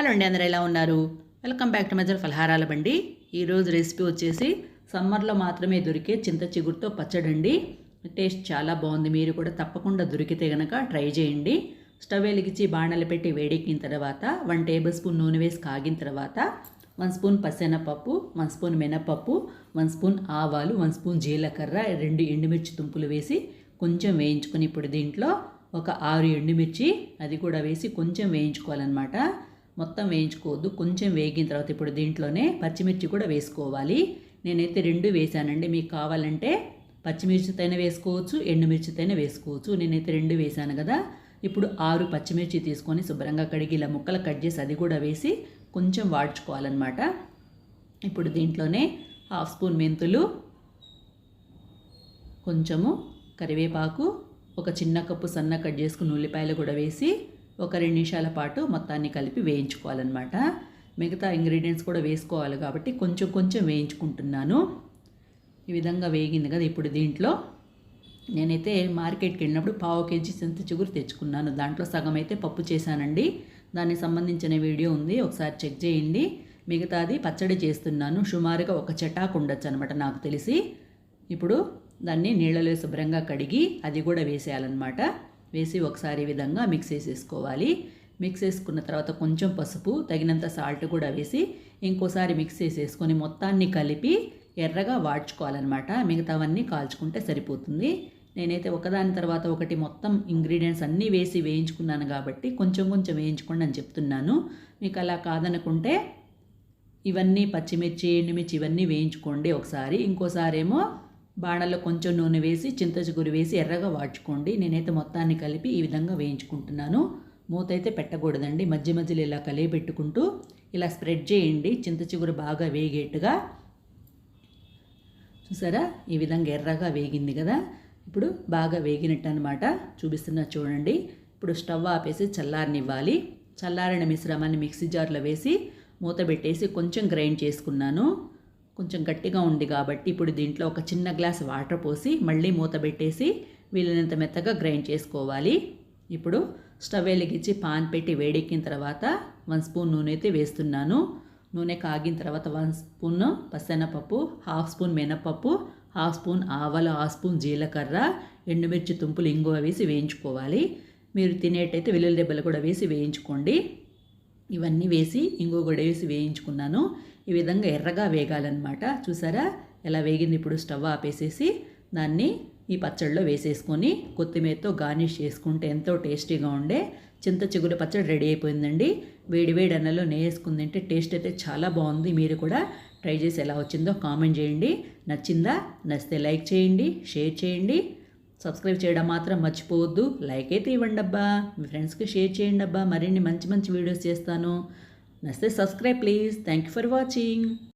Hello అండి అందరు ఎలా ఉన్నారు? వెల్కమ్ బ్యాక్ టు మజల్ ఫలహారాల బండి. ఈరోజు రెసిపీ వచ్చేసి సమ్మర్లో మాత్రమే దొరికే చింత చిగురుతో పచ్చడండి. టేస్ట్ చాలా బాగుంది. మీరు కూడా తప్పకుండా దొరికితే గనక ట్రై చేయండి. స్టవ్ వెలిగించి బాణలు పెట్టి వేడెక్కిన తర్వాత వన్ టేబుల్ స్పూన్ నూనె వేసి కాగిన తర్వాత వన్ స్పూన్ పసెనపప్పు వన్ స్పూన్ మినపప్పు వన్ స్పూన్ ఆవాలు వన్ స్పూన్ జీలకర్ర రెండు ఎండుమిర్చి తుంపులు వేసి కొంచెం వేయించుకొని ఇప్పుడు దీంట్లో ఒక ఆరు ఎండుమిర్చి అది కూడా వేసి కొంచెం వేయించుకోవాలన్నమాట. మొత్తం వేయించుకోవద్దు. కొంచెం వేగిన తర్వాత ఇప్పుడు దీంట్లోనే పచ్చిమిర్చి కూడా వేసుకోవాలి. నేనైతే రెండు వేసానండి. మీకు కావాలంటే పచ్చిమిర్చితోనే వేసుకోవచ్చు ఎండుమిర్చితోనే వేసుకోవచ్చు. నేనైతే రెండు వేసాను కదా. ఇప్పుడు ఆరు పచ్చిమిర్చి తీసుకొని శుభ్రంగా కడిగి ఇలా ముక్కలు కట్ చేసి అది కూడా వేసి కొంచెం వాడ్చుకోవాలన్నమాట. ఇప్పుడు దీంట్లోనే హాఫ్ స్పూన్ మెంతులు కొంచెము కరివేపాకు ఒక చిన్న కప్పు సన్న కట్ చేసుకుని ఉల్లిపాయలు కూడా వేసి ఒక రెండు నిమిషాల పాటు మొత్తాన్ని కలిపి వేయించుకోవాలన్నమాట. మిగతా ఇంగ్రీడియంట్స్ కూడా వేసుకోవాలి కాబట్టి కొంచెం కొంచెం వేయించుకుంటున్నాను. ఈ విధంగా వేగింది కదా ఇప్పుడు దీంట్లో. నేనైతే మార్కెట్కి వెళ్ళినప్పుడు పావు కేజీ చింత చిగురు తెచ్చుకున్నాను. దాంట్లో సగం అయితే పప్పు చేశానండి. దానికి సంబంధించిన వీడియో ఉంది ఒకసారి చెక్ చేయండి. మిగతాది పచ్చడి చేస్తున్నాను. సుమారుగా ఒక చటాకు ఉండొచ్చు అనమాట నాకు తెలిసి. ఇప్పుడు దాన్ని నీళ్ళలో శుభ్రంగా కడిగి అది కూడా వేసేయాలన్నమాట. వేసి ఒకసారి ఈ విధంగా మిక్స్ వేసేసుకోవాలి మిక్స్ వేసుకున్న తర్వాత కొంచెం పసుపు తగినంత సాల్ట్ కూడా వేసి ఇంకోసారి మిక్స్ చేసేసుకొని మొత్తాన్ని కలిపి ఎర్రగా వాడ్చుకోవాలన్నమాట. మిగతావన్నీ కాల్చుకుంటే సరిపోతుంది. నేనైతే ఒకదాని తర్వాత ఒకటి మొత్తం ఇంగ్రీడియంట్స్ అన్నీ వేసి వేయించుకున్నాను కాబట్టి కొంచెం కొంచెం వేయించుకోండి అని చెప్తున్నాను. మీకు అలా కాదనుకుంటే ఇవన్నీ పచ్చిమిర్చి ఎండుమిర్చి ఇవన్నీ వేయించుకోండి ఒకసారి. ఇంకోసారేమో బాణలో బాణల్లో కొంచెం నూనె వేసి చింతచిగురు వేసి ఎర్రగా వాడ్చుకోండి. నేనైతే మొత్తాన్ని కలిపి ఈ విధంగా వేయించుకుంటున్నాను. మూత అయితే పెట్టకూడదండి. మధ్య మధ్యలో ఇలా కలిపెట్టుకుంటూ ఇలా స్ప్రెడ్ చేయండి. చింతచిగురు బాగా వేగేట్టుగా. చూసారా? ఈ విధంగా ఎర్రగా వేగింది కదా? ఇప్పుడు బాగా వేగినట్టు అనమాట చూపిస్తున్నా చూడండి. ఇప్పుడు స్టవ్ ఆపేసి చల్లారనివ్వాలి. చల్లారిన మిశ్రమాన్ని మిక్సీ జార్లో వేసి మూత పెట్టేసి కొంచెం గ్రైండ్ చేసుకున్నాను. కొంచెం గట్టిగా ఉంది కాబట్టి ఇప్పుడు దీంట్లో ఒక చిన్న గ్లాస్ వాటర్ పోసి మళ్ళీ మూత పెట్టేసి వీలైనంత మెత్తగా గ్రైండ్ చేసుకోవాలి. ఇప్పుడు స్టవ్ వెలిగించి పాన్ పెట్టి వేడెక్కిన తర్వాత వన్ స్పూన్ నూనె అయితే వేస్తున్నాను. నూనె కాగిన తర్వాత వన్ స్పూన్ పసెనపప్పు హాఫ్ స్పూన్ మినపప్పు హాఫ్ స్పూన్ ఆవాలు హాఫ్ స్పూన్ జీలకర్ర ఎండుమిర్చి తుంపులు ఇంగువ వేసి వేయించుకోవాలి. మీరు తినేటైతే వెల్లుల్లి దెబ్బలు కూడా వేసి వేయించుకోండి. ఇవన్నీ వేసి ఇంగువ కూడా వేసి వేయించుకున్నాను. ఈ విధంగా ఎర్రగా వేగాలన్నమాట. చూసారా? ఎలా వేగింది? ఇప్పుడు స్టవ్ ఆపేసేసి దాన్ని ఈ పచ్చడిలో వేసేసుకొని కొత్తిమీరతో గార్నిష్ చేసుకుంటే ఎంతో టేస్టీగా ఉండే చింత చిగురు పచ్చడి రెడీ అయిపోయిందండి. వేడి వేడి అన్నలో నేసుకుని తింటే టేస్ట్ అయితే చాలా బాగుంది. మీరు కూడా ట్రై చేసి ఎలా వచ్చిందో కామెంట్ చేయండి. నచ్చిందా? నచ్చితే లైక్ చేయండి షేర్ చేయండి. సబ్స్క్రైబ్ చేయడం మాత్రం మర్చిపోవద్దు. లైక్ అయితే ఇవ్వండి అబ్బా మీ ఫ్రెండ్స్కి షేర్ చేయండి అబ్బా మరిన్ని మంచి మంచి వీడియోస్ చేస్తాను. Namaste, subscribe please. Thank you for watching.